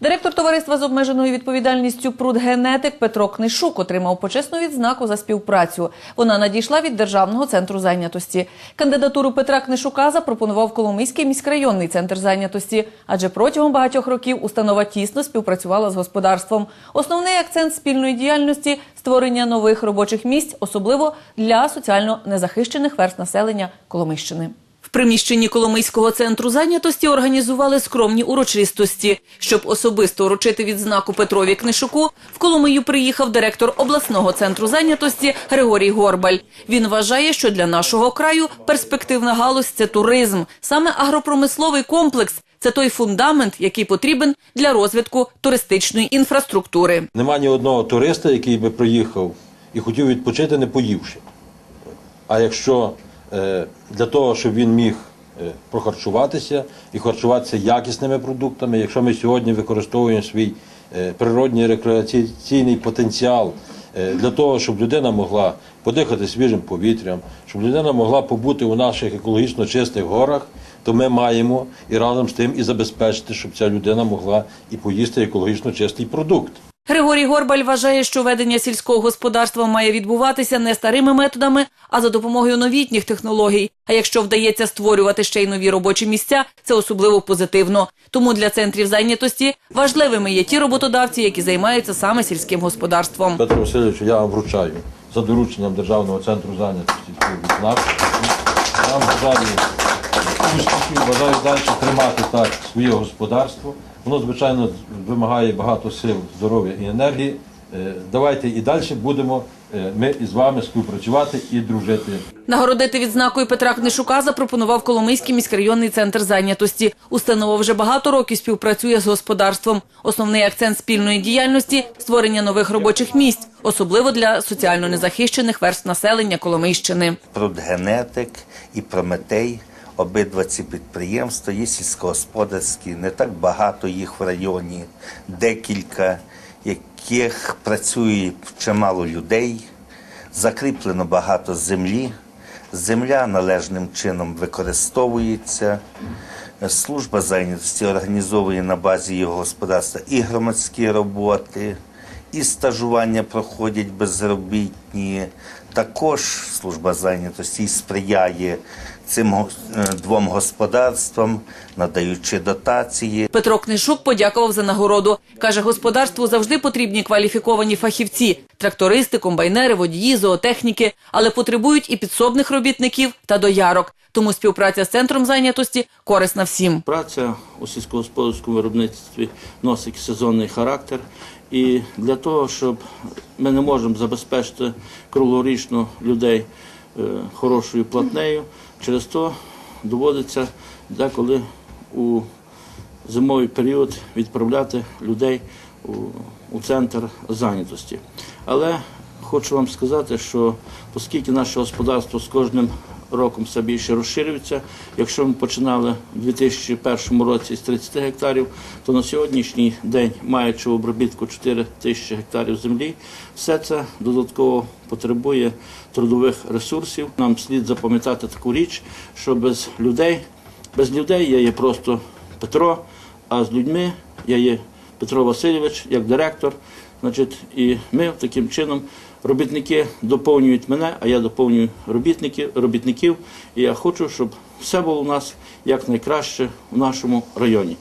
Директор товариства з обмеженою відповідальністю «Прудгенетик» Петро Книшук отримав почесну відзнаку за співпрацю. Вона надійшла від Державного центру зайнятості. Кандидатуру Петра Книшука запропонував Коломийський міськрайонний центр зайнятості, адже протягом багатьох років установа тісно співпрацювала з господарством. Основний акцент спільної діяльності створення нових робочих місць, особливо для соціально незахищених верст населення Коломийщини. В приміщенні Коломийського центру зайнятості організували скромні урочистості. Щоб особисто вручити відзнаку Петрові Книшуку, в Коломию приїхав директор обласного центру зайнятості Григорій Горбаль. Він вважає, що для нашого краю перспективна галузь це туризм. Саме агропромисловий комплекс це той фундамент, який потрібен для розвитку туристичної інфраструктури. Нема ні одного туриста, який би приїхав і хотів відпочити, не поївши. А якщо для того, щоб він міг е, прохарчуватися і харчуватися якісними продуктами, якщо ми сьогодні використовуємо свій е, природній рекреаційний потенціал е, для того, щоб людина могла подихати свіжим повітрям, щоб людина могла побути у наших екологічно чистих горах, то ми маємо і разом з тим і забезпечити, щоб ця людина могла і поїсти екологічно чистий продукт. Григорій Горбаль вважає, що ведення сільського господарства має відбуватися не старими методами, а за допомогою новітніх технологій. А якщо вдається створювати ще й нові робочі місця, це особливо позитивно. Тому для центрів зайнятості важливими є ті роботодавці, які займаються саме сільським господарством. Петро Васильович, я вам вручаю за дорученням Державного центру зайнятості цю відзнаку. Успіхів, бажаю далі тримати так своє господарство. Воно, звичайно, вимагає багато сил, здоров'я і енергії. Е, Давайте і далі будемо е, ми із вами співпрацювати і дружити. Нагородити відзнакою Петра Книшука запропонував Коломийський міськрайонний центр зайнятості. Установа вже багато років співпрацює з господарством. Основний акцент спільної діяльності створення нових робочих місць, особливо для соціально незахищених верств населення Коломийщини. Прудгенетик і Прометей. Обидва ці підприємства є сільськогосподарські, не так багато їх в районі, декілька, яких працює чимало людей, закріплено багато землі. Земля належним чином використовується. Служба зайнятості організовує на базі його господарства і громадські роботи, і стажування проходять безробітні. Також служба зайнятості сприяє цим е, двом господарствам, надаючи дотації. Петро Книшук подякував за нагороду. Каже, господарству завжди потрібні кваліфіковані фахівці – трактористи, комбайнери, водії, зоотехніки, але потребують і підсобних робітників та доярок. Тому співпраця з центром зайнятості корисна всім. Праця у сільськогосподарському виробництві носить сезонний характер. І для того, щоб ми не можемо забезпечити круглорічно людей е, хорошою платнею, через то доводиться деколи у зимовий період відправляти людей у, у центр зайнятості. Але хочу вам сказати, що оскільки наше господарство з кожним роком все більше розширюється, якщо ми починали у 2001 році з 30 гектарів, то на сьогоднішній день, маючи в обробітку 4 тисячі гектарів землі, все це додатково потребує трудових ресурсів. Нам слід запам'ятати таку річ, що без людей, без людей я є просто Петро, а з людьми я є Петро Васильович як директор. Значить, і ми таким чином робітники доповнюють мене, а я доповнюю робітників, робітників. І я хочу, щоб все було у нас якнайкраще в нашому районі.